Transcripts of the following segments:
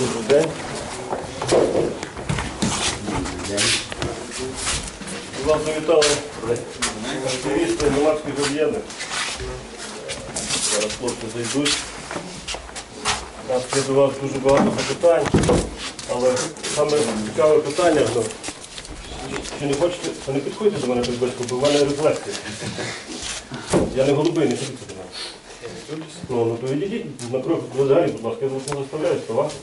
Добрий день. Вас завітали активісти громадських об'єднань. Зараз хлопці зайдуть. У нас є до вас дуже багато запитань, але саме цікаве питання, ну, чи не хочете, то не підходьте до мене близько, бо в мене рефлекси. Я не голубий, не ходіться до. Ну, ну то відійдіть на крок двері, будь ласка, я вас не заставляю ставати.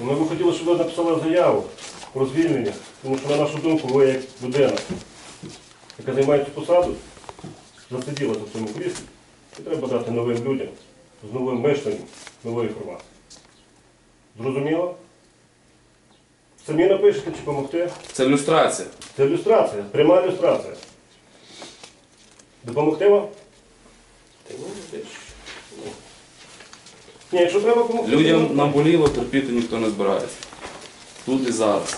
Ну, Ми б хотіли, щоб ви написали заяву про звільнення, тому що, на нашу думку, ви як людина, яка займає цю посаду, засиділася в цьому кріслі, і треба дати новим людям з новим мишленням, нової інформації. Зрозуміло? Самі напишете чи допомогти? Це люстрація. Це ілюстрація, пряма ілюстрація. Допомогти вам? Ні, якщо треба допомогти. Людям наболіло, терпіти ніхто не збирається. Тут і зараз.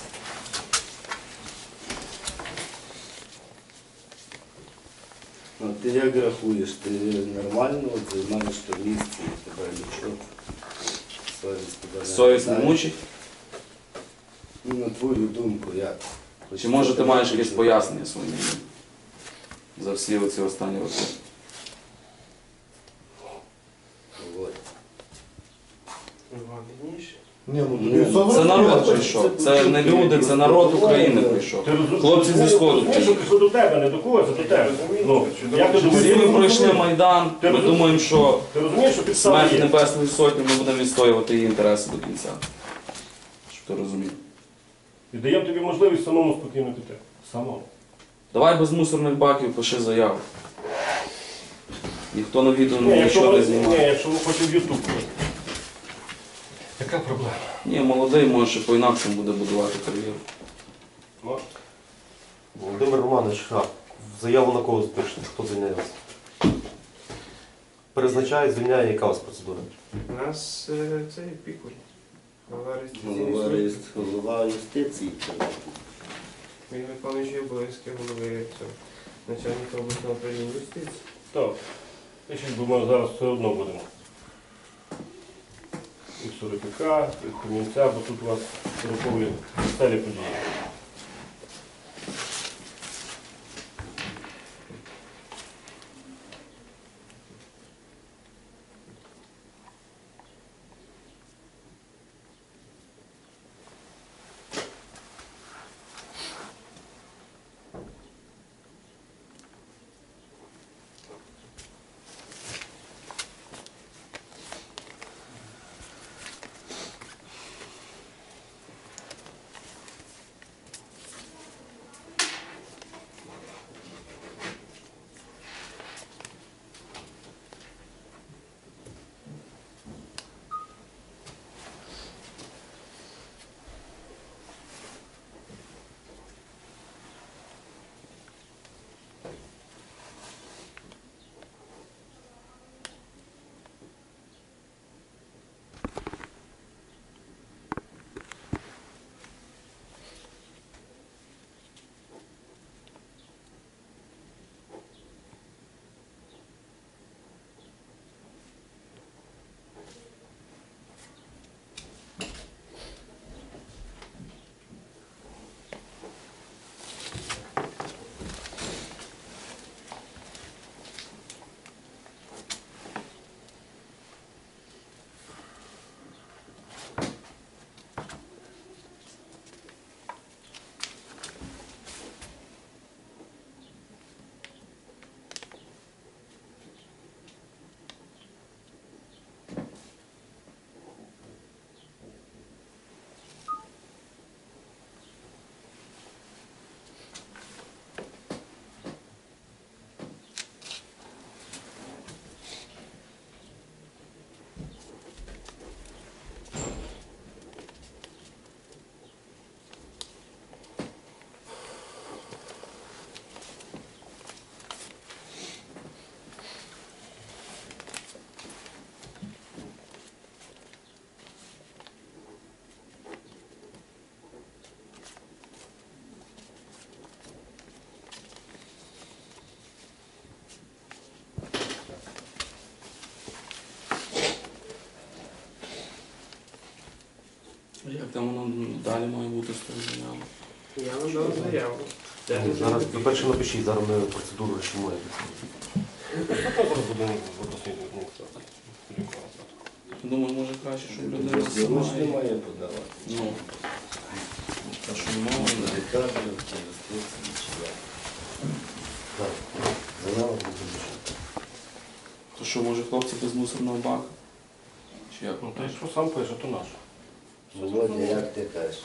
Ну, ти як рахуєш, ти нормально от займаєш то місце і тебе нічого? Совість тебе не Совість не мучить. Ну, на твою думку, як? Хоч Чи може ти маєш якесь пояснення своїм за всі оці останні роки? Ні, ну, Ні, ну, Це народ прийшов. Це не люди, це народ України прийшов. Хлопці зі сходу. Що до тебе, не до когось, а до тебе. Ну, як ти думаєш? Всі ми пройшли Майдан, ми думаємо, що Ти розумієш, що підстава смерть є? Небесної Сотні ми будемо відстоювати її інтереси до кінця. Щоб ти розумів. І даємо тобі можливість самому спокійно піти. Самому. Давай без мусорних баків пиши заяву. Ніхто на відео Ні, якщо нічого ви, не ні, знімає. якщо ви хочете в Ютуб. Яка проблема? Ні, молодий, може по-інакшому буде будувати кар'єру. Володимир Романович, а заяву на кого запишете? Хто звільняє вас? Призначає, звільняє, яка у вас процедура? У нас е, цей пікуль. Голова реєстраційний Голова, юстиції. Він виконуючий обов'язки голови цього начальника обласного управління юстиції. так. Пишіть, бо ми зараз все одно будемо. І в Сурикака, і в Кам'янця, бо тут у вас сорокові стелі події. Як там воно далі має бути з тою заявою? Я вам дав заяву. Зараз зробите? ви перше напишіть, зараз ми процедуру рішимо. Що там зараз буде обласний адміністрації? Думаю, може краще, щоб людина Йому ж сама. немає подавати. Ну, та що мова, да. Лікарня, юстиція, чи як. Так. Заява буде більше. То що, може хлопці без мусорного бака? Чи як? Ну, й що сам пише, то наш. Володя, як ти кажеш?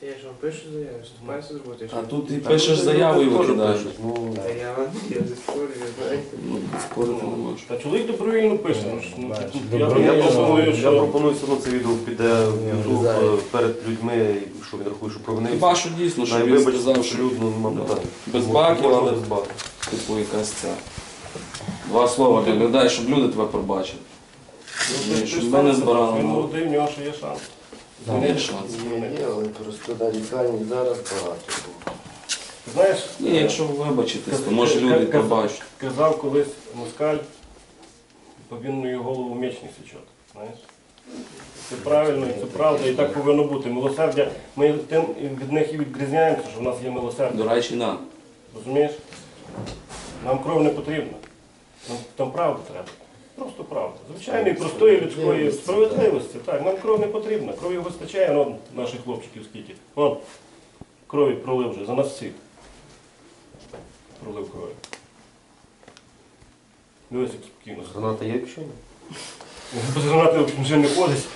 Та я ж вам пишу заяву, вступаю з роботи. А тут ти пишеш заяву і викидаєш. Ну, Та я вам я не спорю, ви знаєте. Ну, спорити не можеш. Та чоловік добровільно пише. ну, ж, ну, Бачиш, я я пропоную, я що пропоную все одно це відео піде в обов'язково. е, перед людьми, що він рахує, що провинився. Хіба що дійсно, що він сказав, що абсолютно нема Да. питань. Без баків, але- без баків. типу якась ця. Два слова для людей, щоб люди тебе пробачили. Ну, Ні, щоб ми не збирали Він молодий, в нього ще є шанс. Є шанс. Є, є, але просто на лікарні зараз багато. було. Знаєш, Ні, якщо вибачитись, то може люди Каз- пробачать. Казав колись москаль, повинною голову меч не сечет. Знаєш? Це правильно, і це правда, і так повинно бути. Милосердя, ми тим від них і відрізняємося, що в нас є милосердя. До речі, на. Розумієш? Нам кров не потрібна. Нам там правда треба. Просто правда. Звичайної, простої людської справедливості. Так, нам кров не потрібна. Крові вистачає, ну, наших хлопчиків скільки. Вон, крові пролив вже за нас всіх. Пролив крові. Дивись, як спокійно. Граната є якщо? Без гранати вже не ходить.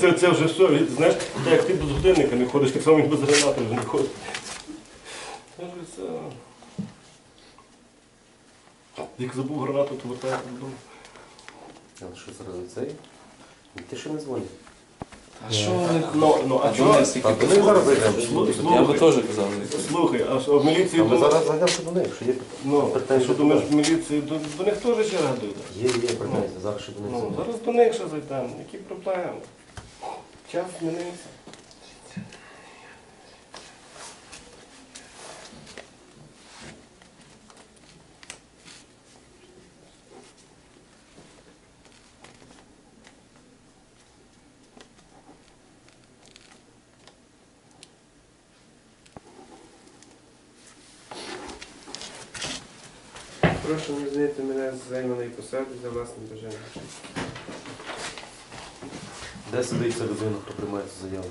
Це, це вже все. від- Знаєш, так як ти без годинника не ходиш, так само і без гранати вже не ходиш. Це вже все. Як забув гранату, то вертаєш додому. Але що зараз цей? Ти ще не дзвонив. А що в них? Ну, ну, а чого? тільки вони зараз зайдемо. Слухай, Я би теж казав. Слухай, а що, в міліції А ми до зараз зайдемо до них, що є Ну, претензії що до думаєш, в міліції до, до них теж черга дойде? Є, є претензії, зараз ще до них Ну, зайдемо. зараз до них ще зайдемо. Які проблеми? Час змінився. Прошу не знайти мене з займаної посади за власним бажанням. Де сидить ця людина, хто приймає цю заяву?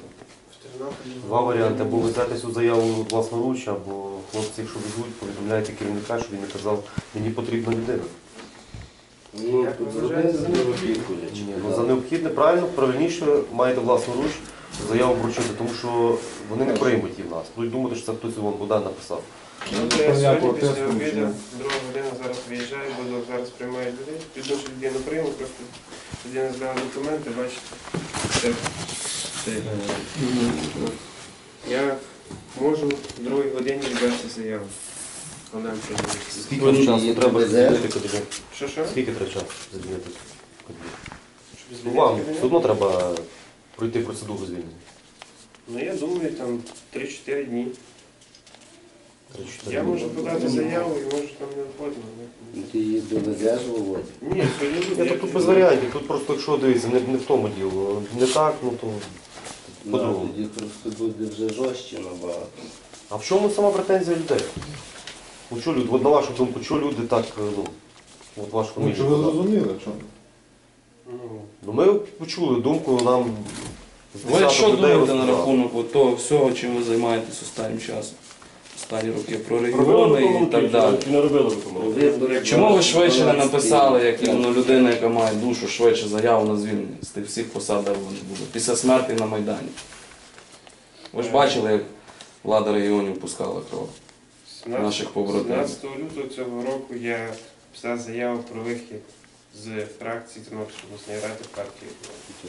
В Тернополі. Два варіанти. Або ви взяти цю заяву власноруч, або хлопці, якщо везуть, повідомляєте керівника, щоб він не казав, мені потрібна людина. Ну, Як ви вважаєте, за за Ні, ну, за необхідне, правильно, правильніше маєте власноруч заяву вручити, тому що вони не приймуть її в нас. Будуть думати, що це хтось вон Богдан написав. Добре, я сьогодні після обіду, друга година зараз виїжджаю, зараз приймаю людей. Піду, що людину прийму, просто людина здала документи, бачите. Це, це. Я можу в другій годині віддати заяву. Вона. Скільки часу треба звільнити кабінет? Що що? Скільки треба часу звільнити кабінет? Щоб Ну, вам все одно треба пройти процедуру звільнення. Ну я думаю, там 3-4 дні. Я можу подати заяву і можу там не входити. Ти її довезеш, Володя? Ні, сьогодні Ні, то тут без варіантів, тут просто якщо дивіться, не, не в тому діло. Не так, ну то. Ну, По-другому. тоді просто буде вже жорстче набагато. А в чому сама претензія людей? Ну, що люди, от на вашу думку, що люди так, е, ну, от вашу Ну, чи ви зрозуміли, що? Ну, Ну ми почули думку, нам з Ви десяток що людей думаєте на розказали. рахунок от того всього, чим ви займаєтесь останнім часом? Останні роки про регіони і так далі. не робили ви помилки? Чому ви швидше не написали, як ну, людина, яка має душу, швидше заяву на звільнення з тих всіх посад, де вони були, після смерті на Майдані? Ви ж бачили, як влада регіонів пускала кров. Наших побратимів. 17 лютого цього року я писав заяву про вихід з фракції Тернопільської обласної ради партії. Чи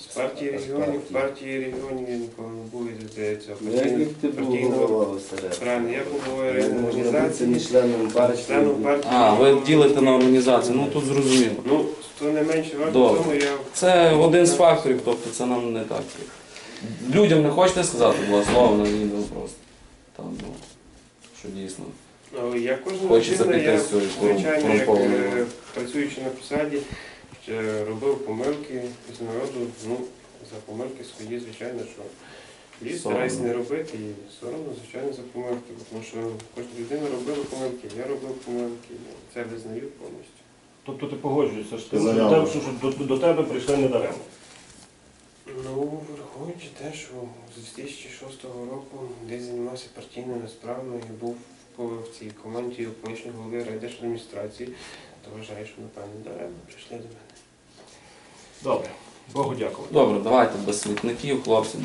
з партії регіонів, партії? партії регіонів я ніколи не був і цього Ну? Правильно, я був головою організації, не членом партії. членом партії. А, ви ділите на організацію, ну тут зрозуміло. Ну, то не менше тому я Це один з факторів, тобто це нам не так. Людям не хочете сказати два слова на просто. Там, ну, що дійсно. Ну, я кожного піти я, з звичайно, як е, працюючи на посаді, е, робив помилки із народу, ну, за помилки свої, звичайно, що ліс Соромно. стараюсь не робити і соромно, звичайно, за помилки, тому що кожна людина робила помилки, я робив помилки, це визнаю повністю. Тобто ти погоджуєшся з тим, що, Заяву. тебе- що до, до тебе прийшли недаремно. Ну, враховуючи те, що з 2006 року десь займався партійними справами і був в цій команді колишнього голови райдержадміністрації, то вважаю, що напевно даремно прийшли до мене. Добре, Богу дякувати. Добре, давайте без смітників, хлопці.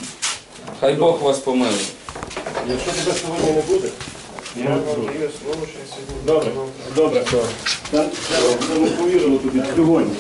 Хай Бог вас помилує. Якщо тебе сьогодні не буде, Я вам даю слово, що я сьогодні Добре, добре. Ми повірили тобі сьогодні.